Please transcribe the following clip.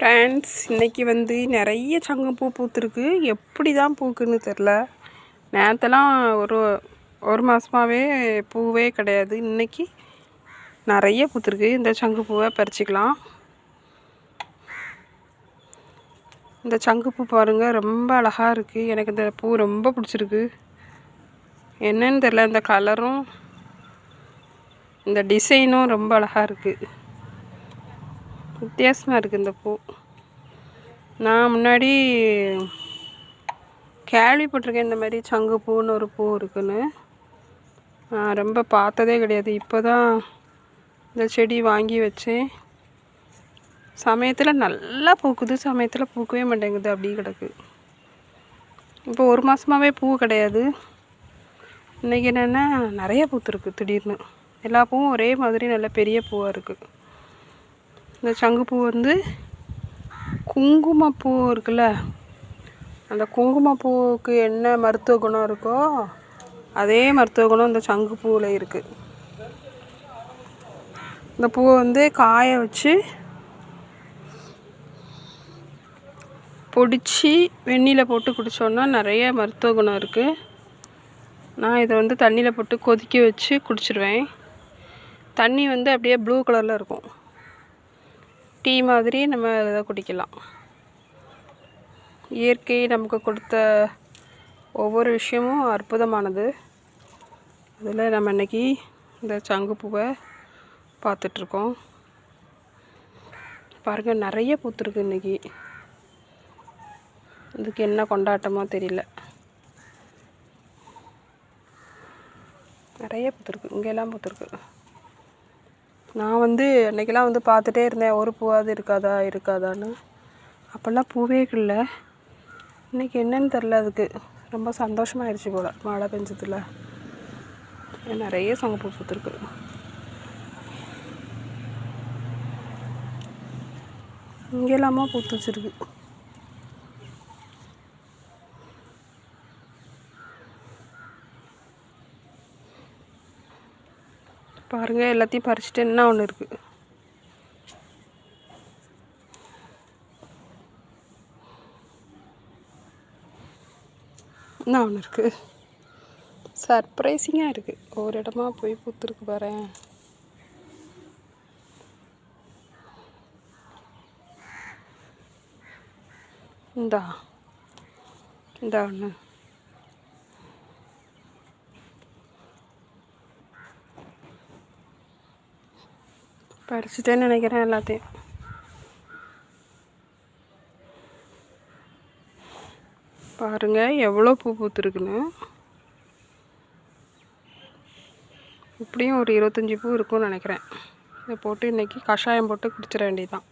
Friends இன்றைக்கி வந்து நிறைய சங்கப்பூ பூத்துருக்கு. எப்படி தான் பூக்குன்னு தெரில. நேரத்தெல்லாம் ஒரு ஒரு மாதமாகவே பூவே கிடையாது. இன்றைக்கி நிறைய பூத்துருக்கு. இந்த சங்குப்பூவை பறிச்சிக்கலாம். இந்த சங்குப்பூ பாருங்கள் ரொம்ப அழகாக இருக்குது எனக்கு இந்த பூ ரொம்ப பிடிச்சிருக்கு. என்னன்னு தெரில இந்த கலரும் இந்த டிசைனும் ரொம்ப அழகாக இருக்குது வித்தியாசமாக இருக்குது இந்த பூ. நான் முன்னாடி கேள்விப்பட்டிருக்கேன் இந்த மாதிரி சங்கு பூன்னு ஒரு பூ இருக்குன்னு. நான் ரொம்ப பார்த்ததே கிடையாது. இப்போ தான் இந்த செடி வாங்கி வச்சேன். சமயத்தில் நல்லா பூக்குது. சமயத்தில் பூக்கவே மாட்டேங்குது. அப்படி கிடக்கு. இப்போ ஒரு மாதமாகவே பூ கிடையாது. இன்றைக்கி என்னென்னா நிறைய பூத்துருக்கு திடீர்னு. எல்லா பூவும் ஒரே மாதிரி நல்ல பெரிய பூவாக இருக்குது இந்த சங்குப்பூ வந்து குங்குமப்பூ இருக்குல்ல அந்த குங்குமப்பூவுக்கு என்ன மருத்துவ குணம் இருக்கோ அதே மருத்துவ குணம் இந்த சங்குப்பூவில் இருக்குது இந்த பூவை வந்து காய வச்சு பொடிச்சு வெந்நியில் போட்டு குடித்தோன்னா நிறைய மருத்துவ குணம் இருக்குது நான் இதை வந்து தண்ணியில் போட்டு கொதிக்க வச்சு குடிச்சிடுவேன் தண்ணி வந்து அப்படியே ப்ளூ கலரில் இருக்கும். டீ மாதிரி நம்ம இதை குடிக்கலாம். இயற்கை நமக்கு கொடுத்த ஒவ்வொரு விஷயமும் அற்புதமானது. அதில் நம்ம இன்றைக்கி இந்த சங்குப்பூவை பார்த்துட்ருக்கோம். பாருங்கள் நிறைய பூத்துருக்கு இன்றைக்கி இதுக்கு என்ன கொண்டாட்டமோ தெரியல. நிறைய பூத்துருக்கு. இங்கெல்லாம் பூத்துருக்கு. நான் வந்து அன்றைக்கெல்லாம் வந்து பார்த்துட்டே இருந்தேன் ஒரு பூவாவது இருக்காதா இருக்காதான்னு. அப்போல்லாம் பூவே இல்லை. இன்றைக்கி என்னன்னு தெரில அதுக்கு. ரொம்ப சந்தோஷமாயிருச்சு போல் மழை பெஞ்சதில். நிறைய சங்கப்பூ பூத்துருக்கு. இங்கெல்லாமா பூத்து வச்சுருக்கு. பாருங்கள் எல்லாத்தையும் பறிச்சுட்டு என்ன ஒன்று இருக்குது என்ன ஒன்று இருக்குது சர்ப்ரைசிங்காக இருக்குது ஒரு இடமா போய் பூத்துருக்கு பாரு இந்தா. இந்தா ஒன்று பறிச்சுட்டேன்னு நினைக்கிறேன் எல்லாத்தையும். பாருங்கள் எவ்வளோ பூ பூத்துருக்குன்னு. இப்படியும் ஒரு இருபத்தஞ்சி பூ இருக்கும்னு நினைக்கிறேன். இதை போட்டு இன்றைக்கி கஷாயம் போட்டு குடிச்சிட வேண்டியதான்